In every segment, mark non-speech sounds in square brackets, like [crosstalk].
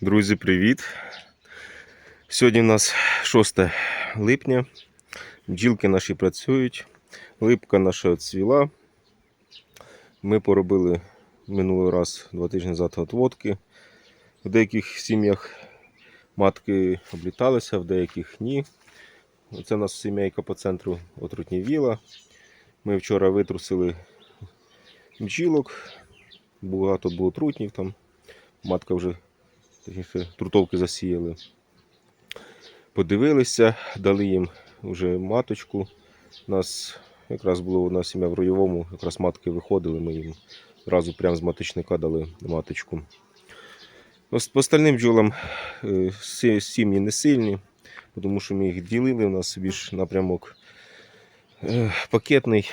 Друзі, привіт! Сьогодні у нас 6 липня. Бджілки наші працюють, липка наша оцвіла. Ми поробили минулий раз два тижні назад отводки. В деяких сім'ях матки обліталися, в деяких ні. Це у нас сімейка по центру отрутнівіла. Ми вчора витрусили бджілок. Багато було трутнів там. Матка вже точніше, трутовки засіяли. Подивилися, дали їм вже маточку. У нас якраз було одна сім'я в ройовому, якраз матки виходили, ми їм одразу прямо з маточника дали маточку. Ос- По остальним бджолам е, сім'ї не сильні, тому що ми їх ділили. У нас більш напрямок е, пакетний.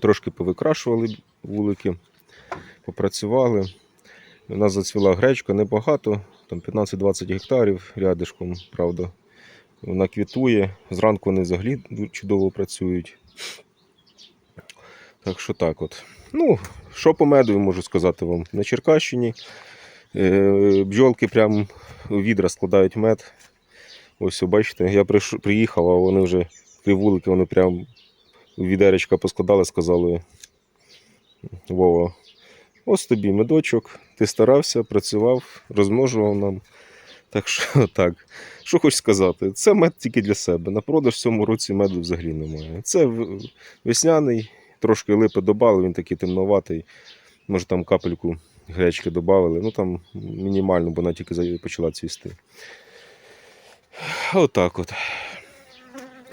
Трошки повикрашували вулики, попрацювали. У нас зацвіла гречка небагато, там 15-20 гектарів рядишком, правда. Вона квітує. Зранку вони взагалі чудово працюють. Так що так от. Ну, що по меду, можу сказати вам. На Черкащині е, бджолки прям у відра складають мед. Ось, бачите, я приїхав, а вони вже три вулики, вони прям відеречка поскладали, сказали. Вова, ось тобі медочок, ти старався, працював, розмножував нам. Так що [laughs] так. Що хочу сказати, це мед тільки для себе. На продаж в цьому році меду взагалі немає. Це весняний, трошки липи додали, він такий темноватий. Може там капельку гречки додали. Ну там мінімально, бо вона тільки почала цвісти. Отак от.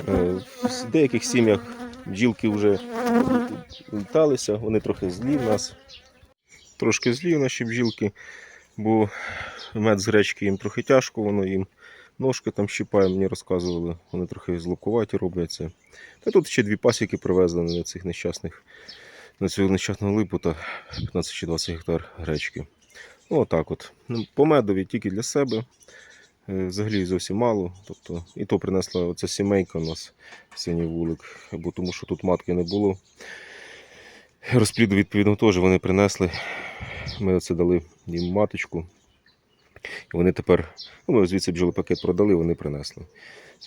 Е, В деяких сім'ях бджілки вже літалися, вони трохи злі в нас. Трошки злі наші бджілки, бо мед з гречки їм трохи тяжко, воно їм ножки там щипає, мені розказували, вони трохи злокуваті робляться. Та тут ще дві пасіки привезли на цих нещасних, на цього нещасного липу та 15 чи 20 гектар гречки. Ну, отак от. Ну, По медові тільки для себе. Е, Взагалі зовсім мало. Тобто, і то принесла оця сімейка у нас синій вулик, бо тому що тут матки не було. Розпліду, відповідно, теж вони принесли. Ми оце дали їм маточку. І вони тепер, ну, ми звідси бджолопакет продали, вони принесли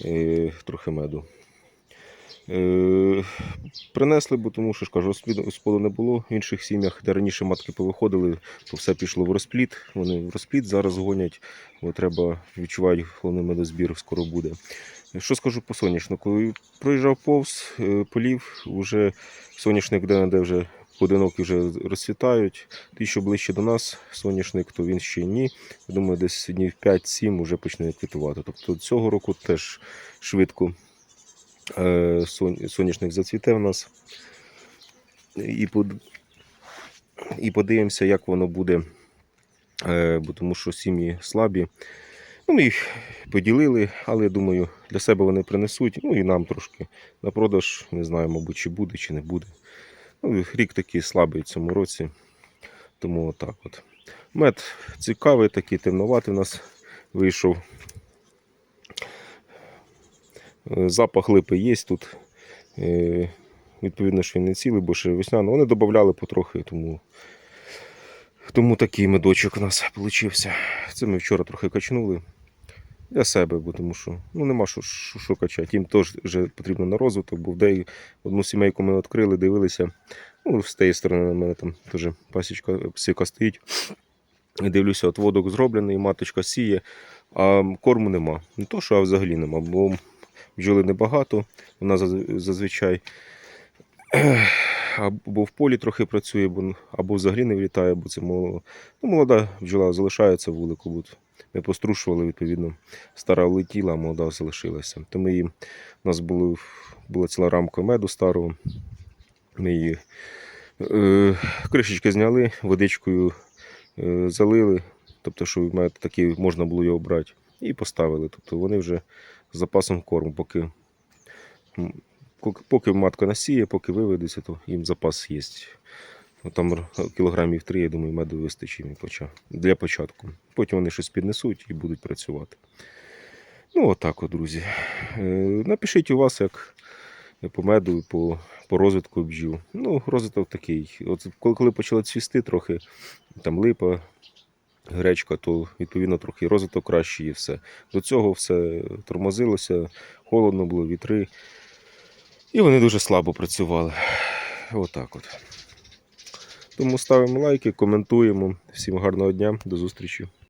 і трохи меду. Е, принесли, бо тому що ж кажу, розпліду не було в інших сім'ях, де раніше матки повиходили, то все пішло в розпліт. Вони в розпліт зараз гонять, бо треба відчувають, головний медозбір скоро буде. Що скажу по соняшнику? Проїжджав повз е, полів, вже соняшник де-не-де вже Будинок вже розцвітають. Ті, що ближче до нас, соняшник, то він ще ні. Я думаю, десь днів 5-7 вже почне квітувати. Тобто цього року теж швидко соняшник зацвіте в нас. І, і подивимося, як воно буде, е, бо тому що сім'ї слабі. Ну, ми їх поділили, але я думаю, для себе вони принесуть. Ну і нам трошки на продаж. Не знаю, мабуть, чи буде, чи не буде. Ну, рік такий слабий в цьому році. Тому отак от. Мед цікавий, такий темноватий у нас вийшов. Е, Запах липи є тут. Е, Відповідно, що він не цілий, бо ще весняно. Вони додавали потрохи, тому, тому такий медочок у нас вийшов. Це ми вчора трохи качнули для себе, бо тому що ну, нема що, що, що качати. Їм теж вже потрібно на розвиток, бо в одну сімейку ми відкрили, дивилися. Ну, з тієї сторони на мене там теж пасічка псика стоїть. Дивлюся, от водок зроблений, маточка сіє, а корму нема. Не то, що а взагалі нема, бо бджоли небагато, вона зазвичай [clears throat] або в полі трохи працює, або взагалі не влітає, бо це молода. Ну, молода бджола залишається в вулику. Бо ми пострушували, відповідно, стара влетіла, а молода залишилася. То її, у нас були, була ціла рамка меду старого. Ми її е, кришечки зняли, водичкою е, залили, тобто, що мед такий можна було його брати, і поставили. Тобто вони вже з запасом корму, поки, поки- матка насіє, поки виведеться, то їм запас є. Ну, Там кілограмів три, я думаю, меду вистачить для початку. Потім вони щось піднесуть і будуть працювати. Ну, отак, от, друзі. Е, Напишіть у вас, як по меду, по, по розвитку бджіл. Ну, розвиток такий. От коли, коли почала цвісти трохи, там липа, гречка, то відповідно трохи розвиток кращий і все. До цього все тормозилося, холодно було, вітри. І вони дуже слабо працювали. Отак от. Тому ставимо лайки, коментуємо. Всім гарного дня, до зустрічі.